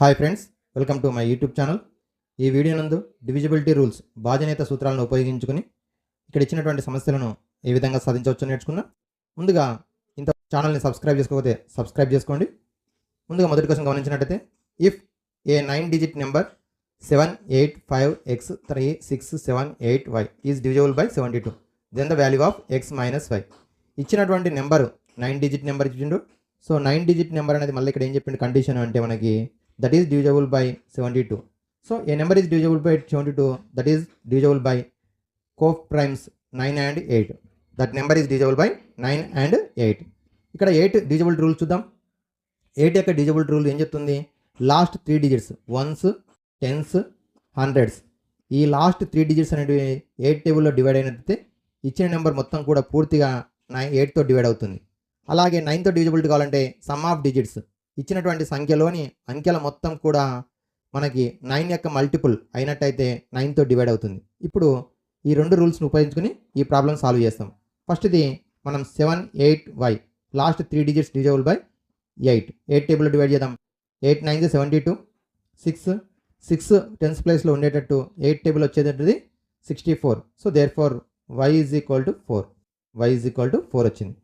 Hi friends welcome to my YouTube channel ఈ video నందు divisibility rules బాధ్యనేత సూత్రాలను ఉపయోగించుకుని ఇక్కడ ఇచ్చినటువంటి సమస్యలను ఏ విధంగా సాధించవచ్చో నేర్చుకున్నా ముందుగా ఇంత ఛానల్ని సబ్స్క్రైబ్ చేసుకోకపోతే సబ్స్క్రైబ్ చేసుకోండి. ముందుగా మొదటి కోసం గమనించినట్టయితే if a nine digit number seven eight five x three six seven eight y is divisible by seventy two then the value of x minus y ఇచ్చినటువంటి నెంబరు నైన్ డిజిట్ నెంబర్ ఇచ్చిండు. So nine digit number అనేది మళ్ళీ ఇక్కడ ఏం చెప్పిండు? Condition అంటే మనకి that is divisible by seventy two so a number is divisible by seventy two that is divisible by coprimes nine and eight that number is divisible by nine and eight ఇక్కడ eight divisible rule చూద్దాం. Eight యొక్క divisible rule ఏం చెప్తుంది? Last three digits ones tens hundreds ఈ last three digits అనేటివి eight టేబుల్లో divide అయినట్లయితే ఇచ్చిన నెంబర్ మొత్తం కూడా పూర్తిగా నైన్ ఎయిట్తో డివైడ్ అవుతుంది. అలాగే నైన్తో డివిజిబిలిటీ కావాలంటే సమ్ ఆఫ్ డిజిట్స్ ఇచ్చినటువంటి సంఖ్యలోని అంకెల మొత్తం కూడా మనకి నైన్ యొక్క మల్టిపుల్ అయినట్టయితే నైన్తో డివైడ్ అవుతుంది. ఇప్పుడు ఈ రెండు రూల్స్ని ఉపయోగించుకుని ఈ ప్రాబ్లం సాల్వ్ చేస్తాం. ఫస్ట్ది మనం seven eight y last three digits divisible by eight eight table divide చేద్దాం. Eight nine seventy two six six tens ప్లేస్లో ఉండేటట్టు eight table వచ్చేటట్టుది sixty four so therefore y is equal to four y is equal to four వచ్చింది.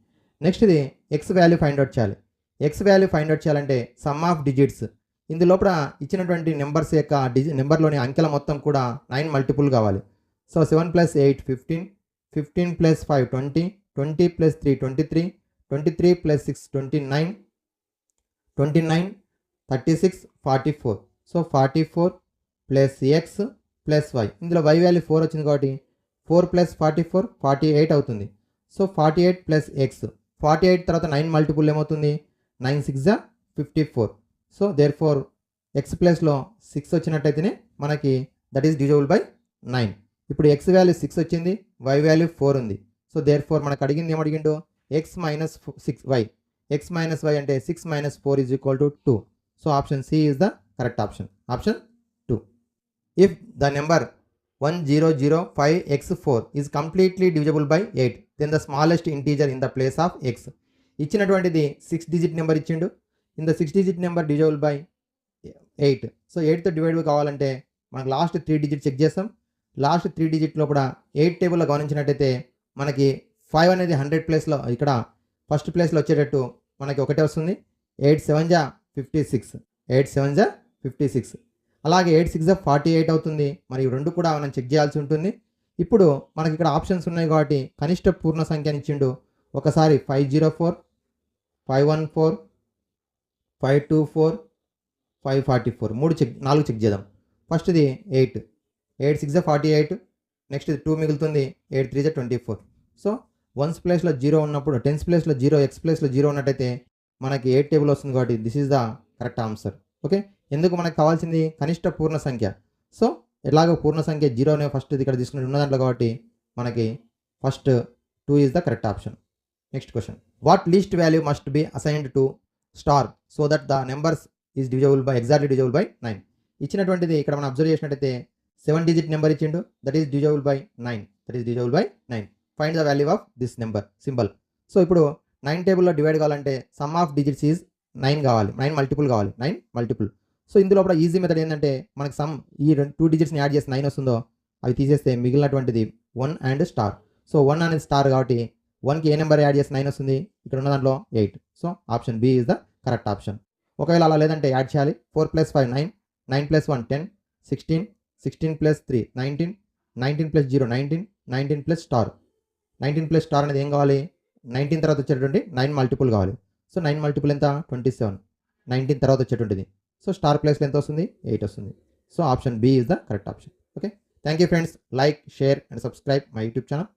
Next ఇది x value find out చేయాలి. X value find out చేయాలంటే sum of digits ఇందులోపల ఇచ్చినటువంటి numbers యొక్క డిజి నెంబర్లోని అంకెల మొత్తం కూడా నైన్ మల్టిపుల్ కావాలి. So seven plus eight fifteen fifteen plus five twenty twenty plus three twenty three twenty three plus six twenty nine twenty nine thirty six forty four so forty four plus x plus y ఇందులో y value four వచ్చింది కాబట్టి four plus forty four forty eight అవుతుంది. So forty eight plus x forty eight తర్వాత nine multiple ఏమవుతుంది? Nine six జా fifty four. So therefore x ప్లస్లో six వచ్చినట్టయితేనే మనకి that is divisible by nine ఇప్పుడు x value six వచ్చింది y value four ఉంది. So there four మనకు అడిగింది ఏం అడిగిండు? X minus six y x minus y అంటే six minus four is equal to two so option C is the correct option option two if the number one zero zero five x four is completely divisible by eight then the smallest integer in the place of x ఇచ్చినటువంటిది six digit number ఇచ్చిండు. In the six digit number divisible by eight so ఎయిట్తో divide కావాలంటే మనకు last three digit check చేస్తాం. Last three digit లోపల eight టేబుల్లో గమనించినట్టయితే మనకి five అనేది hundred ప్లేస్లో ఇక్కడ ఫస్ట్ ప్లేస్లో వచ్చేటట్టు మనకి ఒకటే వస్తుంది. ఎయిట్ సెవెన్ జా ఫిఫ్టీ సిక్స్ ఎయిట్ సెవెన్ జా ఫిఫ్టీ సిక్స్ అలాగే ఎయిట్ సిక్స్ జా ఫార్టీ ఎయిట్ అవుతుంది. మరి రెండు కూడా మనం చెక్ చేయాల్సి ఉంటుంది. ఇప్పుడు మనకి ఇక్కడ ఆప్షన్స్ ఉన్నాయి కాబట్టి కనిష్ట పూర్ణ సంఖ్యని ఇచ్చిండు. ఒకసారి five zero four five one four five two four five forty four. మూడు చెక్ నాలుగు చెక్ చేద్దాం. ఫస్ట్ది eight. Eight six forty eight. Next two మిగులుతుంది eight three twenty four. So ones ప్లేస్లో జీరో ఉన్నప్పుడు టెన్స్ ప్లేస్లో జీరో ఎక్స్ ప్లేస్లో zero ఉన్నట్టయితే మనకి ఎయిట్ టేబుల్ వస్తుంది కాబట్టి this is the correct answer. Okay? ఎందుకు మనకు కావాల్సింది కనిష్ట పూర్ణ సంఖ్య? సో ఎలాగో పూర్ణ సంఖ్య జీరోనే ఫస్ట్ ఇక్కడ తీసుకుని ఉన్న దాంట్లో కాబట్టి మనకి first two is the correct option. Next question. What least value must be assigned to star so that the numbers is divisible by exactly divisible by nine. ఇచ్చినటువంటిది ఇక్కడ మనం అబ్జర్వ్ చేసినట్టయితే సెవెన్ డిజిట్ నెంబర్ ఇచ్చిండు that is divisible by nine. That is divisible by nine. Find the value of this number symbol. So ఇప్పుడు nine టేబుల్లో divide కావాలంటే sum of digits is nine కావాలి nine multiple కావాలి nine multiple. So ఇందులో కూడా easy method ఏంటంటే మనకి sum ఈ టూ డిజిట్స్ని యాడ్ చేసి నైన్ వస్తుందో అవి తీసేస్తే మిగిలినటువంటిది one and star. So one అనేది స్టార్ కాబట్టి వన్కి ఏ నెంబర్ యాడ్ చేసి నైన్ వస్తుంది? ఇక్కడ ఉన్న దాంట్లో eight. So option B is the correct option. ఒకవేళ అలా లేదంటే యాడ్ చేయాలి. Four plus five nine. Nine plus one ten. Sixteen. Sixteen plus three nineteen. Nineteen plus zero nineteen. Nineteen plus star. Nineteen plus star అనేది ఏం కావాలి? Nineteen తర్వాత వచ్చేటువంటి nine multiple కావాలి. సో నైన్ మల్టిపుల్ ఎంత? Twenty seven. నైన్టీన్ తర్వాత వచ్చేటువంటిది. So star ప్లేస్లో ఎంత వస్తుంది? ఎయిట్ వస్తుంది. So option B is the correct option. Okay? Thank you friends. Like share and subscribe my YouTube channel.